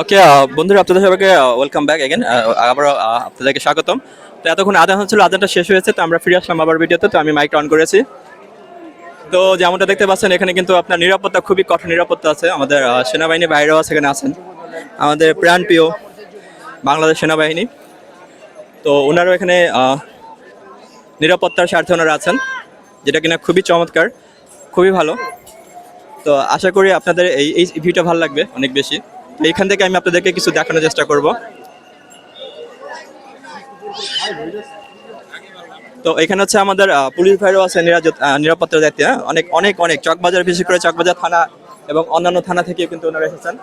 ওকে বন্ধুরা, আপনাদের সবাইকে ওয়েলকাম ব্যাক এগেন আবার আপনাদেরকে স্বাগতম। তো এতক্ষণ আদান হচ্ছিল, আদানটা শেষ হয়েছে, তো আমরা ফিরে আসলাম আবার ভিডিওতে তো আমি মাইকটা অন করেছি। তো যেমনটা দেখতে পাচ্ছেন, এখানে কিন্তু আপনার নিরাপত্তা খুবই কঠোর নিরাপত্তা আছে। আমাদের সেনাবাহিনী বাইরেও সেখানে আছেন। আমাদের প্রাণপ্রিয় বাংলাদেশ সেনাবাহিনী। তো ওনারাও এখানে নিরাপত্তার স্বার্থে ওনারা আছেন, যেটা কিনা খুবই চমৎকার, খুবই ভালো। তো আশা করি আপনাদের এই এই ভিডিওটা ভালো লাগবে অনেক বেশি। এইখান থেকে আমি আপনাদেরকে কিছু দেখানোর চেষ্টা করব। তো এখানে হচ্ছে আমাদের পুলিশ ভাইরাও আছে নিরাপত্তার দায়িত্বে হ্যাঁ? অনেক অনেক অনেক। চকবাজার বিশেষ করে চকবাজার থানা এবং অন্যান্য থানা থেকে কিন্তু ওনারা এসেছেন।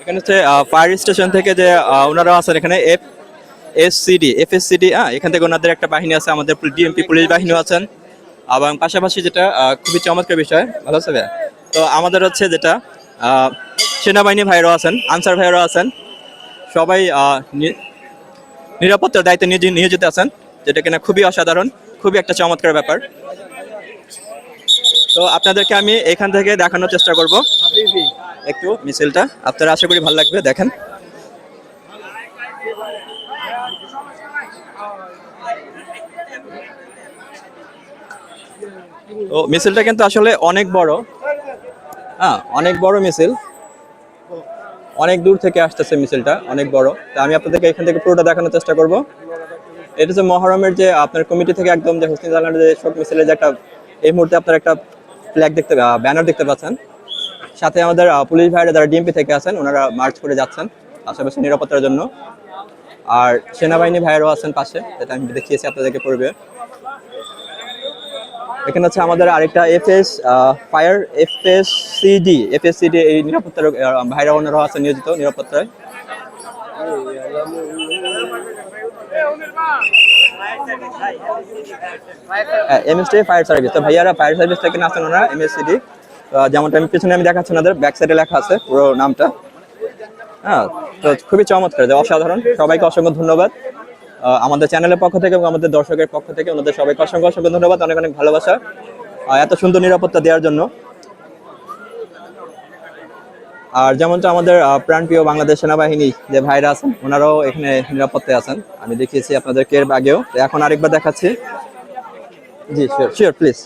এখানে হচ্ছে ফায়ার স্টেশন থেকে যে ওনারা আছেন এখানে এফ এসসিডি এফএসসিডি হ্যাঁ? এখান থেকে ওনাদের একটা বাহিনী আছে, আমাদের ডিএমপি পুলিশ বাহিনীও আছেন। এবং পাশাপাশি যেটা খুবই চমৎকার বিষয় ভালো আছে তো আমাদের হচ্ছে যেটা আহ, সেনাবাহিনী ভাইরাও আছেন আনসার ভাইরাও আছেন। সবাই নিরাপত্তার দায়িত্বে নিয়োজি- নিয়োজিত আছেন যেটা কিনা খুবই অসাধারণ খুবই একটা চমৎকার ব্যাপার। তো আপনাদেরকে আমি এখান থেকে দেখানোর চেষ্টা করব। একটু মিছিলটা আপনারা আশা করি ভালো লাগবে দেখেন। তো মিছিলটা কিন্তু আসলে অনেক বড়। হ্যাঁ অনেক বড় মিছিল। অনেক দূর থেকে আসতেছে মিছিলটা, অনেক বড়। তা আমি আপনাদেরকে এখান থেকে পুরোটা দেখানোর চেষ্টা করব। এটা হচ্ছে মহরমের যে আপনার কমিটি থেকে একদম যে হোসেন জালানের যে শোক মিছিলের যে একটা, এই মুহূর্তে আপনার একটা ফ্ল্যাগ দেখতে ব্যানার দেখতে পাচ্ছেন। সাথে আমাদের পুলিশ ভাইরা যারা ডিএমপি থেকে আছেন, ওনারা মার্চ করে যাচ্ছেন আশেপাশে নিরাপত্তার জন্য। আর সেনাবাহিনী ভাইয়েরও আছেন পাশে যেটা আমি দেখিয়েছি আপনাদেরকে পূর্বে। এখানে হচ্ছে আমাদের আরেকটা FS fire FS CD FS CD এই নিরাপত্তার ভাইরা ওনারাও আছেন নিয়োজিত, নিরাপত্তায়। এমএসটি ফায়ার সার্ভিস তো ভাইয়ারা ফায়ার সার্ভিস থেকে আছেন ওনারা এমএসসিডি যেমনটা আমি পিছনে আমি দেখাচ্ছি ওনাদের ব্যাক সাইডে লেখা আছে পুরো নামটা। হ্যাঁ তো খুবই চমৎকার অসাধারণ। সবাইকে অসংখ্য ধন্যবাদ। আমাদের চ্যানেলের পক্ষ থেকে এবং আমাদের দর্শকের পক্ষ থেকে ওনাদের সবাইকে অসংখ্য অসংখ্য ধন্যবাদ, অনেক অনেক ভালোবাসা। এত সুন্দর নিরাপত্তা দেওয়ার জন্য। আর যেমনটা আমাদের প্রাণপ্রিয় বাংলাদেশ সেনাবাহিনী যে ভাইরা আছেন, ওনারাও এখানে নিরাপত্তায় আছেন। আমি দেখিয়েছি আপনাদেরকে এর আগেও। এখন আরেকবার দেখাচ্ছি। জি শিওর শিওর প্লিজ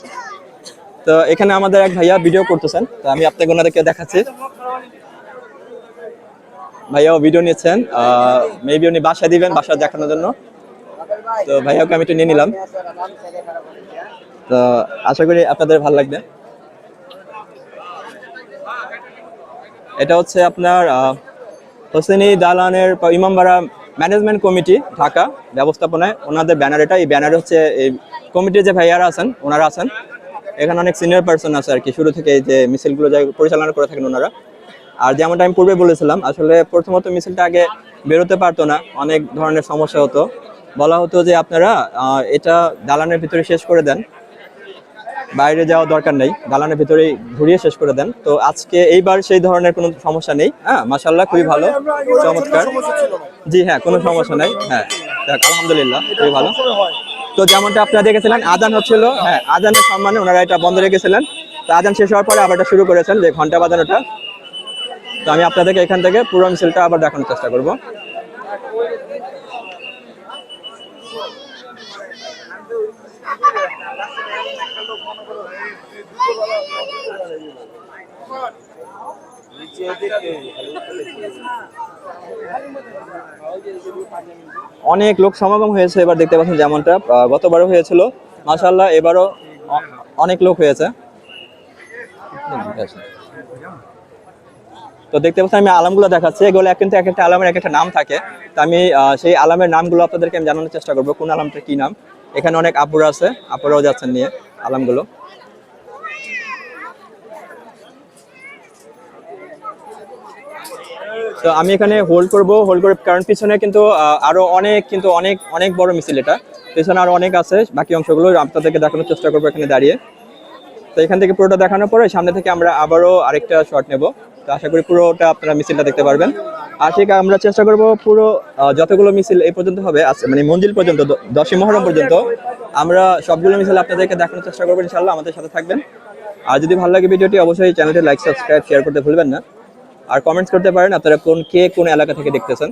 তো এখানে আমাদের এক ভাইয়া ভিডিও করতেছেন। তো আমি আপনাকে ওনাদেরকে দেখাচ্ছি। ভাইয়াও ভিডিও নিচ্ছেন মেবি উনি বাসা দিবেন বাসা দেখানোর জন্য। তো ভাইয়াকে আমি একটু নিয়ে নিলাম। তো আশা করি আপনাদের ভালো লাগবে। এটা হচ্ছে আপনার হোসেনি দালানের ইমামবাড়া ম্যানেজমেন্ট কমিটি ঢাকা, ব্যবস্থাপনায়। ওনাদের ব্যানার এটা। এই ব্যানার হচ্ছে এই কমিটির যে ভাইয়ারা আছেন, ওনারা আছেন। এখানে অনেক সিনিয়র পার্সন আছে আর কি। শুরু থেকে যে মিছিলগুলো যাই পরিচালনা করে থাকেন ওনারা। আর যেমনটা আমি পূর্বে বলেছিলাম, আসলে প্রথমত মিছিলটা আগে বেরোতে পারতো না, অনেক ধরনের সমস্যা হতো। বলা হতো যে আপনারা এটা দালানের ভিতরে শেষ করে দেন। বাইরে যাওয়ার দরকার নেই, দালানের ভিতরে ঘুরিয়ে শেষ করে দেন। তো আজকে এইবার সেই ধরনের কোনো সমস্যা নেই। হ্যাঁ মাসাল্লাহ খুবই ভালো, চমৎকার। জি হ্যাঁ কোনো সমস্যা নেই হ্যাঁ আলহামদুলিল্লাহ, খুবই ভালো। তো যেমনটা আপনারা দেখেছিলেন, আজান হচ্ছিল হ্যাঁ আজানের সম্মানে ওনারা এটা বন্ধ রেখেছিলেন। তো আজান শেষ হওয়ার পরে আবার শুরু করেছেন, যে ঘণ্টা বাজানোটা। তো আমি আপনাদেরকে এখান থেকে পুরো মিছিলটা আবার দেখানোর চেষ্টা করব। অনেক লোক সমাগম হয়েছে, এবার দেখতে পাচ্ছেন যেমনটা গতবারও হয়েছিল। মাশাল্লাহ এবারও অনেক লোক হয়েছে। তো দেখতে পাচ্ছেন আমি আলামগুলো দেখাচ্ছি। এগুলো কিন্তু এক একটা আলামের এক একটা নাম থাকে। তো আমি সেই আলামের নামগুলো আপনাদেরকে আমি জানানোর চেষ্টা করব, কোন আলামটা কি নাম। এখানে অনেক আপুরা আছে, আপুরাও যাচ্ছেন নিয়ে আলামগুলো। তো আমি এখানে হোল্ড করব, হোল্ড করে কারণ পিছনে কিন্তু আরও অনেক কিন্তু অনেক অনেক বড় মিছিল এটা। পিছনে আরও অনেক আছে, বাকি অংশগুলো আপনাদেরকে দেখানোর চেষ্টা করব এখানে দাঁড়িয়ে। তো এখান থেকে পুরোটা দেখানোর পরে সামনে থেকে আমরা আবারও আরেকটা শট নেব। তো আশা করি পুরোটা আপনারা মিছিলটা দেখতে পারবেন। আর ঠিক আমরা চেষ্টা করব পুরো যতগুলো মিছিল এই পর্যন্ত হবে মানে মঞ্জিল পর্যন্ত দশই মহরম পর্যন্ত, আমরা সবগুলো মিছিল আপনাদেরকে দেখানোর চেষ্টা করব ইনশাল্লাহ আমাদের সাথে থাকবেন। আর যদি ভালো লাগে ভিডিওটি, অবশ্যই চ্যানেলটি লাইক, সাবস্ক্রাইব শেয়ার করতে ভুলবেন না। আর কমেন্টস করতে পারেন আপনারা কোন, কে কোন এলাকা থেকে দেখতেছেন।